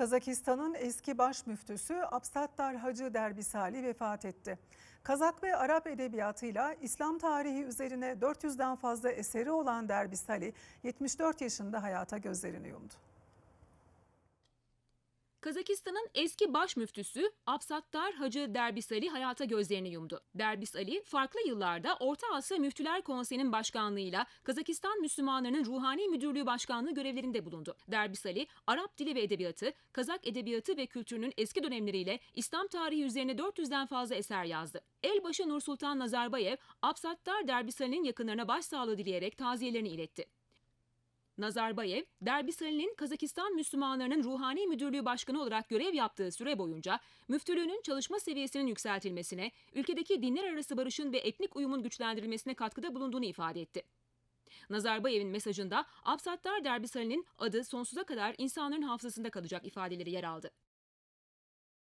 Kazakistan'ın eski baş müftüsü Absattar Hacı Derbisali vefat etti. Kazak ve Arap edebiyatıyla İslam tarihi üzerine 400'den fazla eseri olan Derbisali 74 yaşında hayata gözlerini yumdu. Kazakistan'ın eski baş müftüsü Absattar Hacı Derbis Ali hayata gözlerini yumdu. Derbis Ali farklı yıllarda Orta Asya Müftüler Konseyi'nin başkanlığıyla Kazakistan Müslümanlarının Ruhani Müdürlüğü Başkanlığı görevlerinde bulundu. Derbis Ali, Arap dili ve edebiyatı, Kazak edebiyatı ve kültürünün eski dönemleriyle İslam tarihi üzerine 400'den fazla eser yazdı. Elbaşı Nursultan Nazarbayev, Absattar Derbis Ali'nin yakınlarına başsağlığı dileyerek taziyelerini iletti. Nazarbayev, Derbisali'nin Kazakistan Müslümanlarının Ruhani Müdürlüğü Başkanı olarak görev yaptığı süre boyunca müftülüğünün çalışma seviyesinin yükseltilmesine, ülkedeki dinler arası barışın ve etnik uyumun güçlendirilmesine katkıda bulunduğunu ifade etti. Nazarbayev'in mesajında Absattar Derbisali'nin adı sonsuza kadar insanların hafızasında kalacak ifadeleri yer aldı.